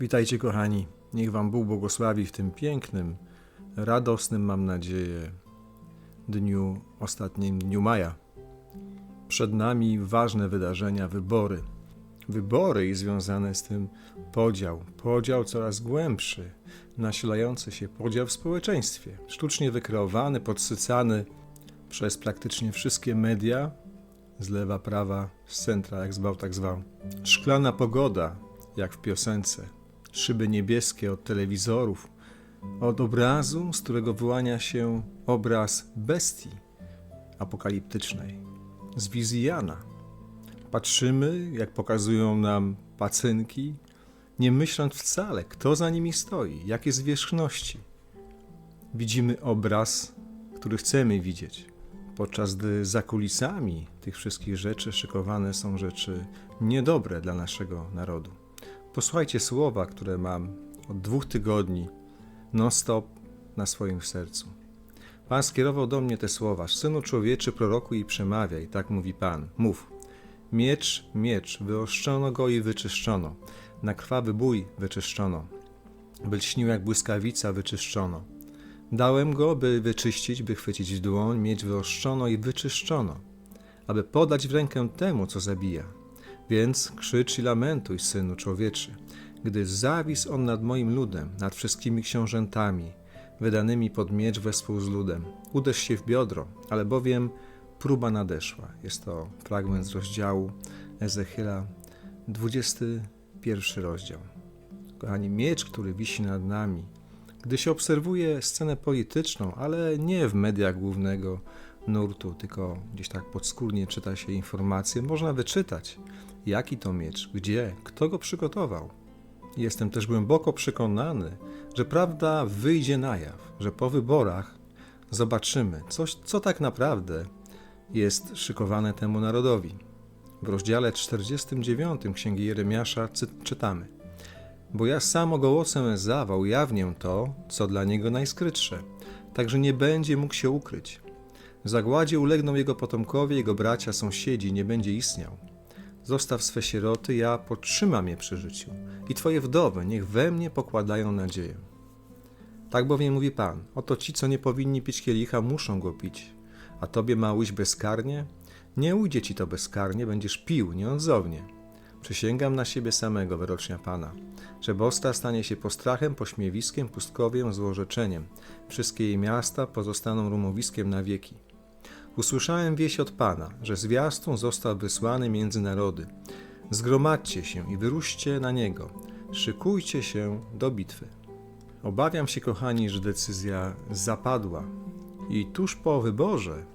Witajcie kochani. Niech Wam Bóg błogosławi w tym pięknym, radosnym, mam nadzieję, dniu, ostatnim dniu maja. Przed nami ważne wydarzenia, wybory. Wybory i związane z tym podział, podział coraz głębszy, nasilający się podział w społeczeństwie, sztucznie wykreowany, podsycany przez praktycznie wszystkie media, z lewa, prawa, z centra, jak zwał, tak zwał. Szklana pogoda, jak w piosence, szyby niebieskie od telewizorów, od obrazu, z którego wyłania się obraz bestii apokaliptycznej, z wizji Jana. Patrzymy, jak pokazują nam pacynki, nie myśląc wcale, kto za nimi stoi, jakie zwierzchności. Widzimy obraz, który chcemy widzieć, podczas gdy za kulisami tych wszystkich rzeczy szykowane są rzeczy niedobre dla naszego narodu. Posłuchajcie słowa, które mam od dwóch tygodni non-stop na swoim sercu. Pan skierował do mnie te słowa: Synu człowieczy, prorokuj i przemawiaj, tak mówi Pan. Mów. Miecz, miecz, wyoszczono go i wyczyszczono. Na krwawy bój wyczyszczono. By lśnił jak błyskawica, wyczyszczono. Dałem go, by wyczyścić, by chwycić dłoń, mieć wyoszczono i wyczyszczono, aby podać w rękę temu, co zabija. Więc krzycz i lamentuj, synu człowieczy, gdy zawisł on nad moim ludem, nad wszystkimi książętami, wydanymi pod miecz wespół z ludem. Uderz się w biodro, ale bowiem próba nadeszła. Jest to fragment z rozdziału Ezechiela, 21 rozdział. Kochani, miecz, który wisi nad nami, gdy się obserwuje scenę polityczną, ale nie w mediach głównego nurtu, tylko gdzieś tak podskórnie czyta się informacje, można wyczytać, jaki to miecz, gdzie, kto go przygotował. Jestem też głęboko przekonany, że prawda wyjdzie na jaw, że po wyborach zobaczymy coś, co tak naprawdę jest szykowane temu narodowi. W rozdziale 49 Księgi Jeremiasza czytamy – bo ja sam ogołocem Ezawa ujawnię to, co dla niego najskrytsze, także nie będzie mógł się ukryć. Zagładzie ulegną jego potomkowie, jego bracia, sąsiedzi, nie będzie istniał. Zostaw swe sieroty, ja podtrzymam je przy życiu i twoje wdowy niech we mnie pokładają nadzieję. Tak bowiem mówi Pan, oto ci, co nie powinni pić kielicha, muszą go pić, a tobie ma ujść bezkarnie? Nie ujdzie ci to bezkarnie, będziesz pił nieodzownie. Przysięgam na siebie samego, wyrocznia Pana, że Bosta stanie się postrachem, pośmiewiskiem, pustkowiem, złorzeczeniem. Wszystkie jej miasta pozostaną rumowiskiem na wieki. Usłyszałem wieść od Pana, że zwiastun został wysłany między narody. Zgromadźcie się i wyruszcie na niego. Szykujcie się do bitwy. Obawiam się, kochani, że decyzja zapadła i tuż po wyborze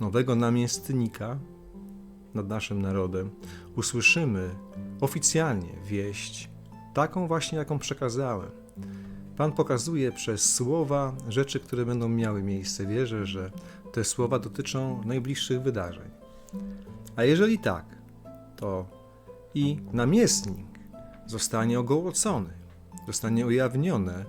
nowego namiestnika nad naszym narodem, usłyszymy oficjalnie wieść, taką właśnie, jaką przekazałem. Pan pokazuje przez słowa rzeczy, które będą miały miejsce. Wierzę, że te słowa dotyczą najbliższych wydarzeń. A jeżeli tak, to i namiestnik zostanie ogołocony, zostanie ujawnione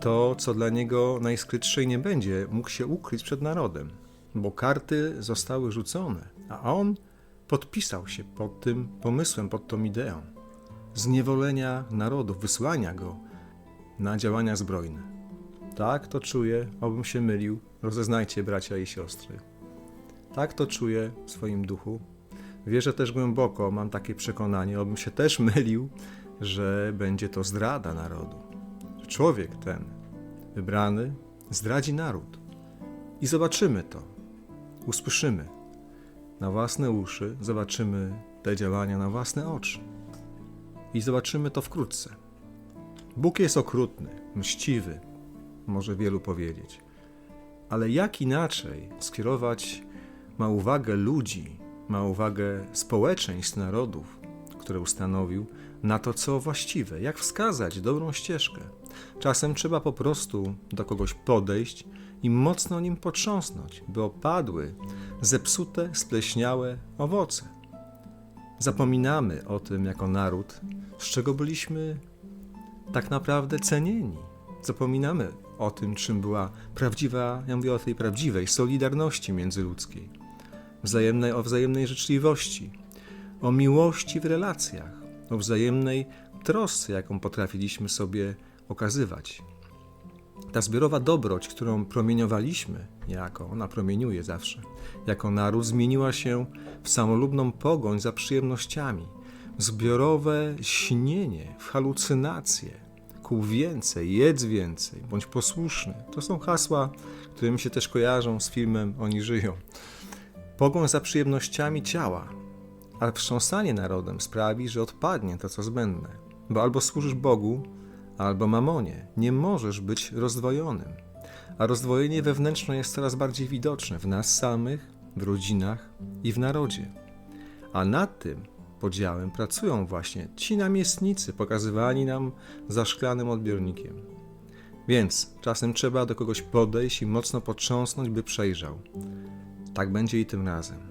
to, co dla niego najskrytsze i nie będzie mógł się ukryć przed narodem, bo karty zostały rzucone, a on podpisał się pod tym pomysłem, pod tą ideą zniewolenia narodu, wysłania go na działania zbrojne. Tak to czuję, obym się mylił, rozeznajcie bracia i siostry. Tak to czuję w swoim duchu. Wierzę też głęboko, mam takie przekonanie, obym się też mylił, że będzie to zdrada narodu. Człowiek ten, wybrany, zdradzi naród. I zobaczymy to, usłyszymy na własne uszy, zobaczymy te działania na własne oczy. I zobaczymy to wkrótce. Bóg jest okrutny, mściwy, może wielu powiedzieć. Ale jak inaczej skierować ma uwagę ludzi, ma uwagę społeczeństw, narodów, które ustanowił, na to, co właściwe, jak wskazać dobrą ścieżkę. Czasem trzeba po prostu do kogoś podejść i mocno nim potrząsnąć, by opadły zepsute, spleśniałe owoce. Zapominamy o tym jako naród, z czego byliśmy tak naprawdę cenieni. Zapominamy o tym, czym była prawdziwa, ja mówię o tej prawdziwej solidarności międzyludzkiej, wzajemnej, o wzajemnej życzliwości. O miłości w relacjach, o wzajemnej trosce, jaką potrafiliśmy sobie okazywać. Ta zbiorowa dobroć, którą promieniowaliśmy, jako ona promieniuje zawsze, jako naród, zmieniła się w samolubną pogoń za przyjemnościami, zbiorowe śnienie, w halucynacje. Kup więcej, jedz więcej, bądź posłuszny. To są hasła, które mi się też kojarzą z filmem Oni żyją. Pogoń za przyjemnościami ciała, a wstrząsanie narodem sprawi, że odpadnie to, co zbędne. Bo albo służysz Bogu, albo mamonie. Nie możesz być rozdwojonym. A rozdwojenie wewnętrzne jest coraz bardziej widoczne w nas samych, w rodzinach i w narodzie. A nad tym podziałem pracują właśnie ci namiestnicy pokazywani nam za szklanym odbiornikiem. Więc czasem trzeba do kogoś podejść i mocno potrząsnąć, by przejrzał. Tak będzie i tym razem.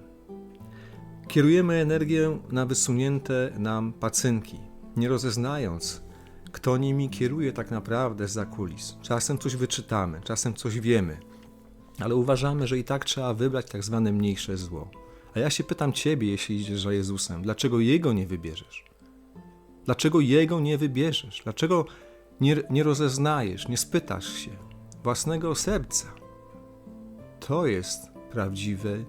Kierujemy energię na wysunięte nam pacynki, nie rozeznając, kto nimi kieruje tak naprawdę za kulis. Czasem coś wyczytamy, czasem coś wiemy, ale uważamy, że i tak trzeba wybrać tak zwane mniejsze zło. A ja się pytam Ciebie, jeśli idziesz za Jezusem, dlaczego Jego nie wybierzesz? Dlaczego Jego nie wybierzesz? Dlaczego nie, nie rozeznajesz, nie spytasz się własnego serca? To jest prawdziwy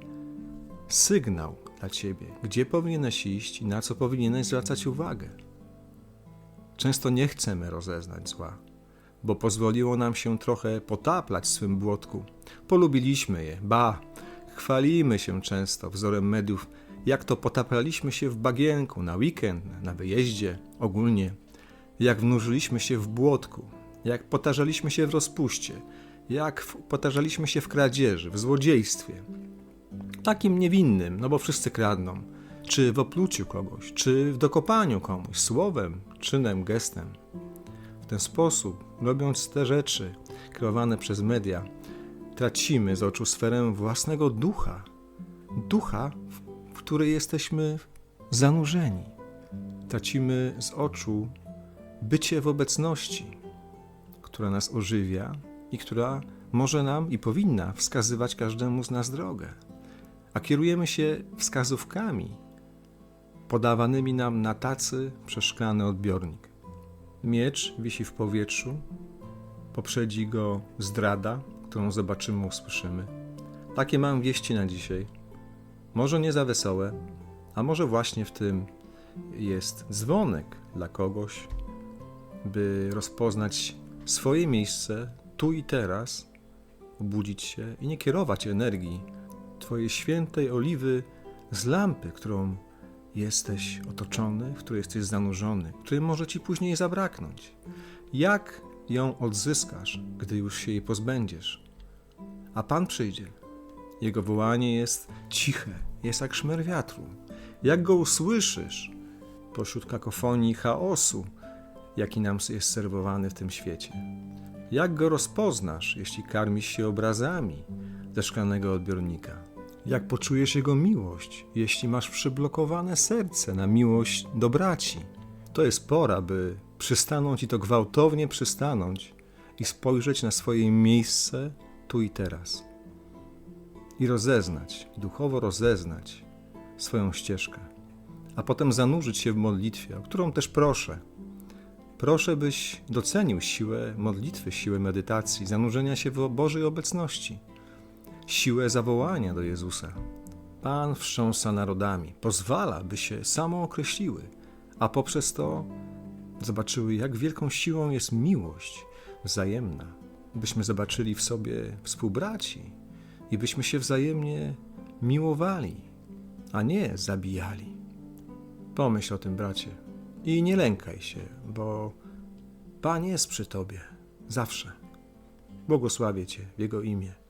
sygnał dla Ciebie, gdzie powinieneś iść i na co powinieneś zwracać uwagę. Często nie chcemy rozeznać zła, bo pozwoliło nam się trochę potaplać w swym błotku. Polubiliśmy je, ba, chwalimy się często wzorem mediów, jak to potaplaliśmy się w bagienku na weekend, na wyjeździe, ogólnie, jak wnurzyliśmy się w błotku, jak potarzaliśmy się w rozpuście, jak potarzaliśmy się w kradzieży, w złodziejstwie. Takim niewinnym, no bo wszyscy kradną, czy w opluciu kogoś, czy w dokopaniu komuś, słowem, czynem, gestem. W ten sposób, robiąc te rzeczy kreowane przez media, tracimy z oczu sferę własnego ducha, ducha, w który jesteśmy zanurzeni. Tracimy z oczu bycie w obecności, która nas ożywia i która może nam i powinna wskazywać każdemu z nas drogę. A kierujemy się wskazówkami podawanymi nam na tacy przez szklany odbiornik. Miecz wisi w powietrzu, poprzedzi go zdrada, którą zobaczymy, usłyszymy. Takie mam wieści na dzisiaj. Może nie za wesołe, a może właśnie w tym jest dzwonek dla kogoś, by rozpoznać swoje miejsce tu i teraz, obudzić się i nie kierować energii Twojej świętej oliwy z lampy, którą jesteś otoczony, w której jesteś zanurzony, której może ci później zabraknąć. Jak ją odzyskasz, gdy już się jej pozbędziesz? A Pan przyjdzie. Jego wołanie jest ciche, jest jak szmer wiatru. Jak go usłyszysz pośród kakofonii chaosu, jaki nam jest serwowany w tym świecie? Jak go rozpoznasz, jeśli karmisz się obrazami ze szklanego odbiornika? Jak poczujesz Jego miłość, jeśli masz przyblokowane serce na miłość do braci? To jest pora, by przystanąć i to gwałtownie przystanąć i spojrzeć na swoje miejsce tu i teraz. I rozeznać, duchowo rozeznać swoją ścieżkę, a potem zanurzyć się w modlitwie, o którą też proszę. Proszę, byś docenił siłę modlitwy, siłę medytacji, zanurzenia się w Bożej obecności siłę zawołania do Jezusa. Pan wstrząsa narodami, pozwala, by się samo określiły, a poprzez to zobaczyły, jak wielką siłą jest miłość wzajemna, byśmy zobaczyli w sobie współbraci i byśmy się wzajemnie miłowali, a nie zabijali. Pomyśl o tym, bracie, i nie lękaj się, bo Pan jest przy tobie zawsze. Błogosławię Cię w Jego imię.